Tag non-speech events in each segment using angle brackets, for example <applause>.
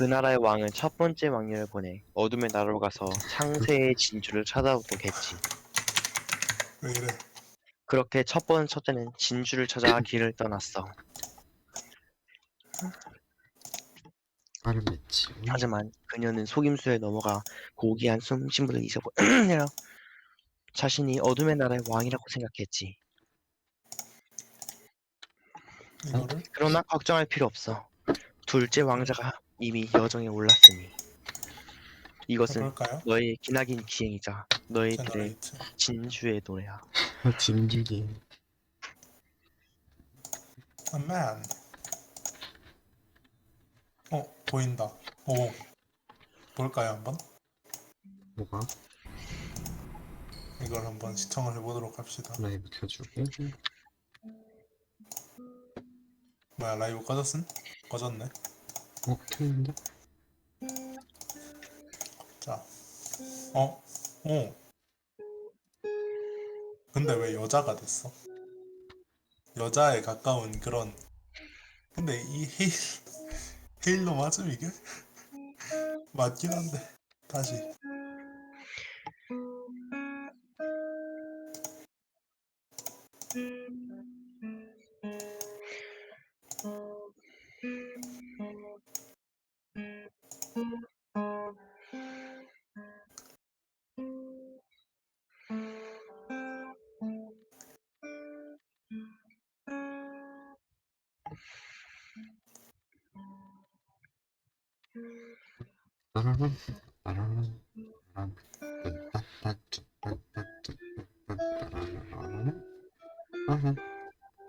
그 나라의 왕은 첫 번째 왕녀를 보내 어둠의 나라로 가서 창세의 진주를 찾아오겠지. 왜 이래? 그렇게 첫 번째 첫째는 진주를 찾아 길을 떠났어. 맺지. 하지만 그녀는 속임수에 넘어가 고귀한 숨심을 잊어버려 <clears throat> 자신이 어둠의 나라의 왕이라고 생각했지. 이거를 그러나 걱정할 필요 없어. 둘째 왕자가 이미 여정에 올랐으니. 이것은 해볼까요? 너의 기나긴 기행이자 너희들의 제너레이트. 진주의 노래야. <laughs> 진주기. 아, man. 어, 보인다. 오. 볼까요, 한번? 뭐가? 이걸 한번 시청을 해보도록 합시다. 라이브 켜주고. 뭐야, 라이브 꺼졌음? 꺼졌네. 어, 켰는데? 자. 어? 오. 근데 왜 여자가 됐어? 여자에 가까운 그런. 근데 이 헤일, 헤일로 맞음, 이게? <laughs> 맞긴 한데. 다시.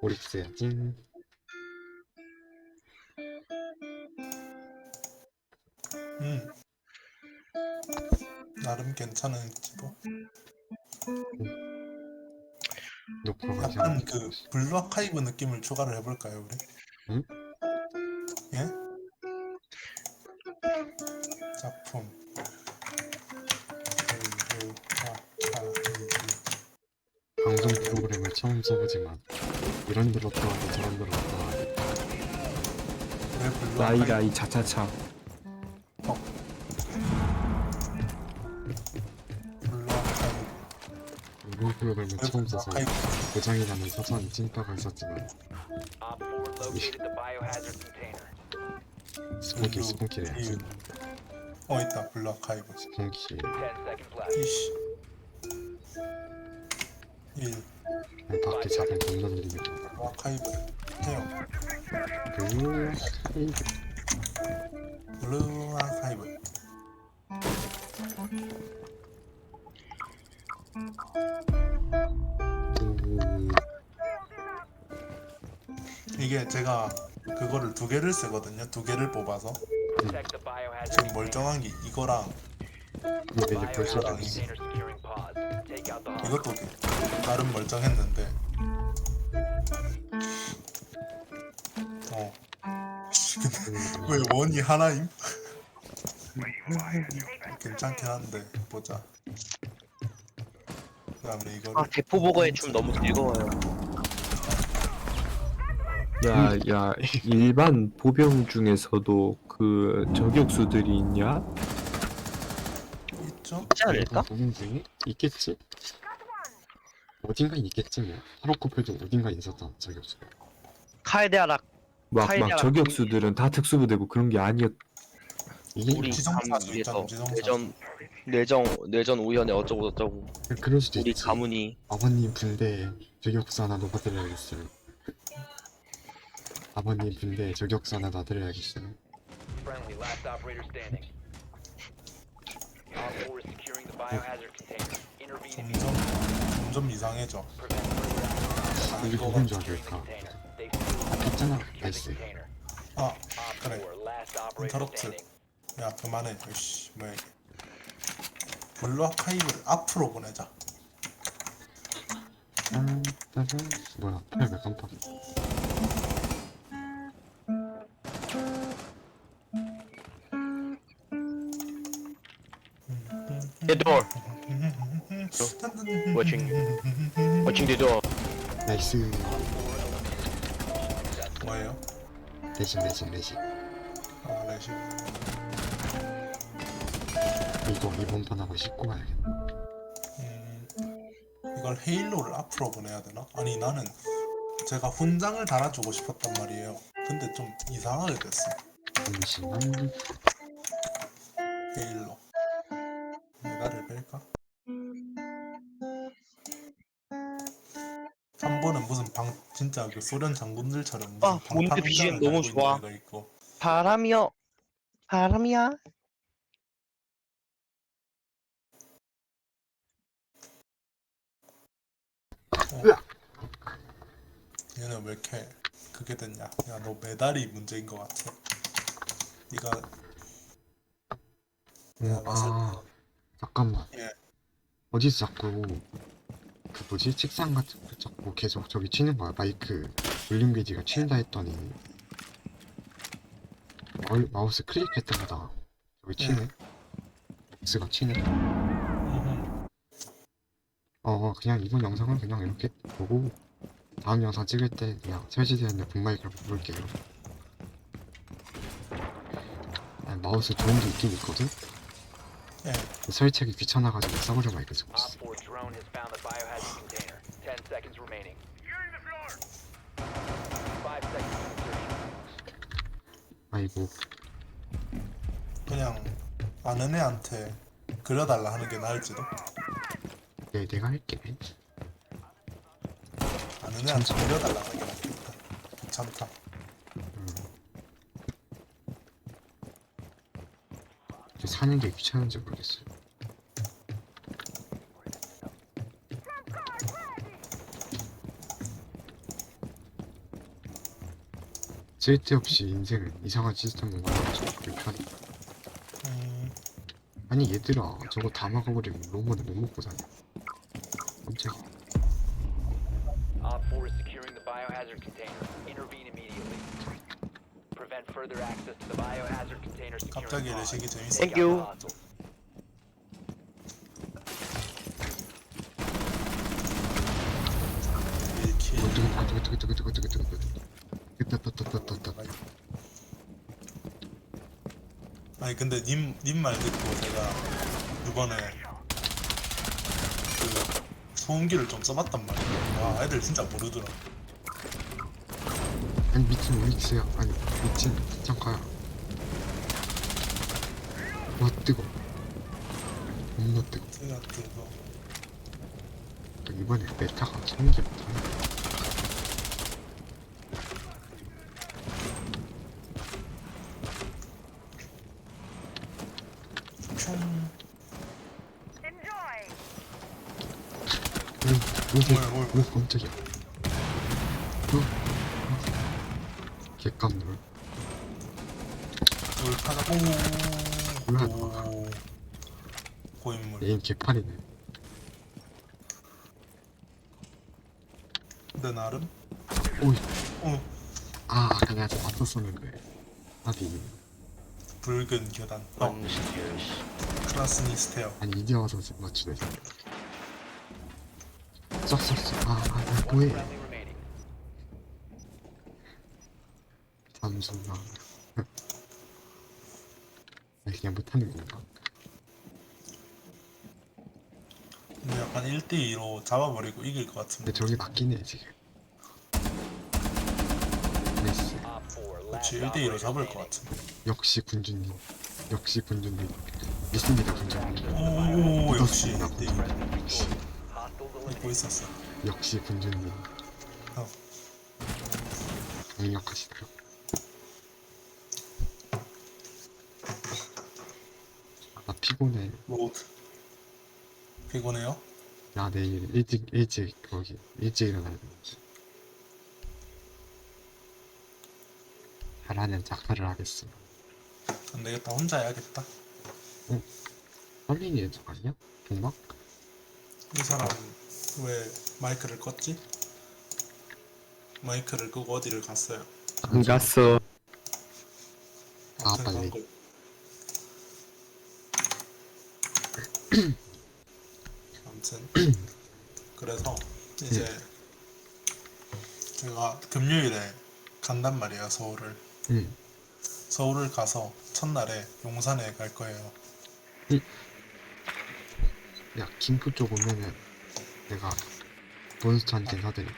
오릭스야지. 음. 나름 괜찮은 지도. 녹화가 약간 그 블루 아카이브 느낌을 추가를 해볼까요, 우리? 응? 예? 품 방송 프로그램을 처음 써보지만 이런 데로 들어가고 저런 왜 블루 라이 라이 차차차 방송 프로그램을 왜 처음 써서 고장이라는 사소한 찐따가 있었지만 Op 4 located the biohazard container. 스폰키 블루 스폰키를 해야지 일. 어 있다. 10 seconds left. 이씨. 1 밖에 작은 들리는 블루 아카이브 해요. 그 블루 아카이브 그 이게 제가 그거를 두 개를 쓰거든요. 두 개를 뽑아서. Biohazard 지금. 멀쩡한 게 이거랑 이게 이제 벌써 hostage. 이것도 나름 멀쩡했는데 어 <laughs> 근데 왜 원이 하나임? <laughs> 괜찮긴 한데 보자 그 다음에 이거를 아 대포 보거에 좀 너무 즐거워요. 야, 야, 일반 보병 중에서도 그 저격수들이 있냐? 있죠? 있지 않을까? 보는 중에 있겠지? 어딘가 있겠지 뭐 하루코펠도 어딘가 있었다 저격수 카에데아락 막, 막 저격수들은 다 특수부대고 그런 게 아니었, 이게 우리 지성사도 가문 위해서 있잖아, 지성사도. 내전 내정 내전 우연에 어쩌고 저쩌고 그럴 수도 우리 있지 가문이 아버님 군대 저격수 하나 놓아드려야겠어요 아버님 군대 저격수 하나 놔드려야겠어요 Friendly, last operator standing. Op 4 is securing the biohazard container. Intervene if 점점 점점 이상해져 prevent further 아 이게 줄 securing the 알까 container. They secured 됐잖아 the 나이스 container. 아 Op 그래 4, last operator 인터럽트 standing. 야 그만해 이씨 뭐야 이게 블루 아카이브를 앞으로 보내자 아, 따라. 뭐야 팔왜 깜빡 The door. Watching. Watching the door. 나이스 뭐예요? 레식 레식 레식 아 레시 이거 이번 판 하고 씻고 가야겠다. 음, 이걸 헤일로를 앞으로 보내야 되나? 아니 나는 제가 훈장을 달아주고 싶었단 말이에요. 근데 좀 이상하게 됐어. 잠시만. 헤일로. 메달을 뺄까? 한 번은 무슨 방 진짜 그 소련 장군들처럼 무슨 아, 뭔데 방탄 BGM 훈장을 너무 좋아. 있는 애가 있고. 바람이요. 바람이야. 얘는 왜 이렇게 그게 됐냐? 야 너 메달이 문제인 것 같아. 네가 어, 아 잠깐만. 예. 어디서 자꾸 그 뭐지 책상 같은 거 자꾸 계속 저기 치는 거야 마이크 볼륨 게이지가 치는다 했더니 마우, 마우스 클릭할 때마다 저기 치네. X가 치네. 음흠. 어 그냥 이번 영상은 그냥 이렇게 보고 다음 영상 찍을 때 그냥 설치되어 있는 붐마이크를 볼게요. 아니, 마우스 좋은 게 있긴 있거든. 예. 설치하기 귀찮아가지고 싸구려 마이크 쓰고 Op 있어. 4 drone has found the biohazard container. 10 seconds remaining. 5 seconds to insertion. 아이고 그냥 아는 애한테 그려달라 하는 게 나을지도. 네, 내가 할게. 아는 애한테 그려달라 하는 게 낫겠다. 귀찮다. 이제 사는 게 귀찮은지 모르겠어요. 쓸데없이 인생을 이상한 시스템으로 만들어서 불편해. 음, 아니 얘들아 저거 다 막아버리면 로봇을 못 먹고 사냐. 깜짝이야. Op 4 is securing the biohazard container. Intervene immediately. Prevent further access to the biohazard container 갑자기 pod. 레식이 재밌어. Thank Take out. 이렇게 아니 근데 님 님 말 듣고 제가 이번에 그 소음기를 좀 써봤단 말이에요. 와 애들 진짜 모르더라. 아니 미친 우익스야 아니 미친 잠깐 와 뜨거 겁나 뜨거 제가 그거 이번에 메타가 총 오, 오. 오, 깜짝이야. 개깜놀. 돌파가 뭐야, 오, 오 고인물. 에임 개판이네. 근데 나름 오이, 어 아, 아까 내가 좀 맞췄었는데. 아니, 붉은 교단. 어 크라스니 스테어. 아니, 이제 와서 지금 맞추네. 썼었어. 아, 아, 야, 뭐해. 잠시만. <laughs> 아, 그냥 못하는 건가? 근데 약간 1대2로 잡아버리고 이길 것 근데 같은데. 저기 해, 지금. 나이스. Op 4 last 그렇지 1대2로 operator 잡을 것. 같은데. 역시 군주님. 역시 군주님. 믿습니다, 군주님. 오 역시 믿었습니다, 1대2 군주님. 역시. Hostiles 믿고. 있었어. 역시 군주님. 어. 강력하시더라고. 아, 나 피곤해. 로드. 피곤해요? 나 내일 일찍 일찍 거기 일찍 일어나야 돼. 잘하는 작가를 하겠어. 안 되겠다 혼자 해야겠다. 헐린이 애들 아니야? 동막? 이 사람 왜 마이크를 껐지? 마이크를 끄고 어디를 갔어요? 안 갔어. 아, 아무튼 빨리. 간 거- <coughs> 아무튼 그래서 이제 제가 금요일에 간단 말이에요 서울을 응. 서울을 가서 첫날에 용산에 갈 거예요. 응. 야 김포 쪽 오면은 내가 몬스터한테 사드려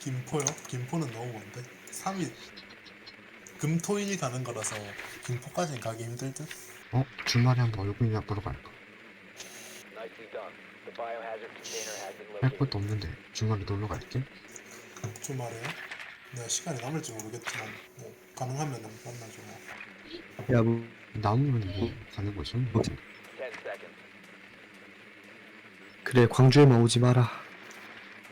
김포요? 김포는 너무 먼데 3일 금토일 가는 거라서 김포까지는 가기 힘들 듯? 어? 주말에 한번 얼굴이나 보러 갈까? 할. 것도 없는데 주말에 놀러 갈게 주말에요? 내가 시간이 남을지 모르겠지만 뭐 가능하면 만나죠 뭐. 야 뭐, 남으면 뭐 가는 거죠? 뭐. 10 seconds. 그래 광주에만 오지 마라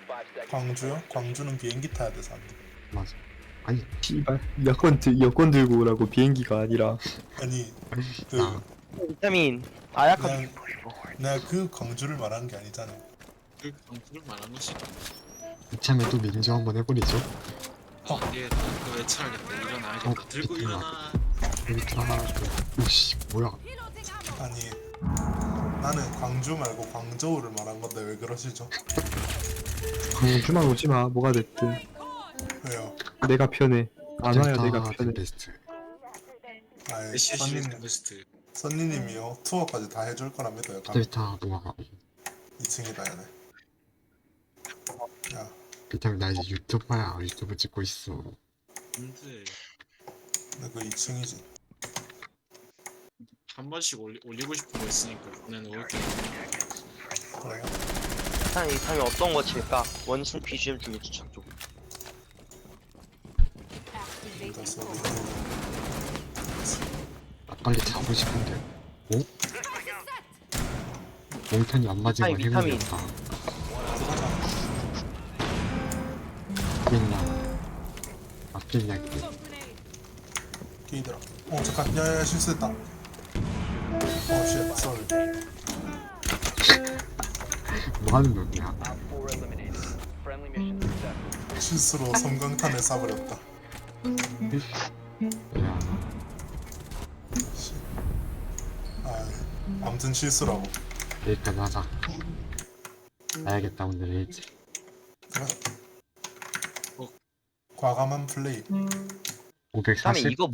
5 seconds. 광주요? 광주는 비행기 타야 돼서 안 돼. 맞아 아니 씨발. 여권 들 여권 들고 오라고 비행기가 아니라. 아니 그나 비타민 그냥 내가 그 광주를 말한 게 아니잖아 그 방풀을 말한 것이 이참에 또 민주 한번 해버리죠. 아 안되겠다 그거 외쳐야겠다 일어나야겠다. 어, 들고 비트나. 일어나. 여기 들어가가지고 오씨 뭐야. 아니 나는 광주 말고 광저우를 말한 건데 왜 그러시죠? 광주만 오지 마. 뭐가 됐든? 내가 편해. 안 와야 내가 델타 편해. 베스트. 아이 선님 베스트. 선님이요? 투어까지 다 해줄 거라 믿어요 가 델타 동화가. 2층이다 얘네. 야. 그냥 나 이제 유튜버야. 유튜브 찍고 있어. 근데 내그 2층이지. 한 번씩 올리, 올리고 싶은 거 있으니까 보내 놓을게. 그래요? 비타민 비타민 어떤 거 칠까? 원신 BGM 중에 추천 좀 그래서 나 빨리 자고 싶은데. 오? 몽탄이 안 맞으면 비타민. 행운이었다. 아낄라 아낄라 이게. 게이들아 어 잠깐. 야야야 실수했다. 어쉣. 썰 <laughs> 뭐 하는 놈이야? Op 4 eliminated. Friendly mission successful. 실수로 섬광탄에 쏴버렸다. 야 아 아무튼 실수라고. 여기까지 하자. 가야겠다 오늘 일찍. 과감한 플레이. 540 비타민 이거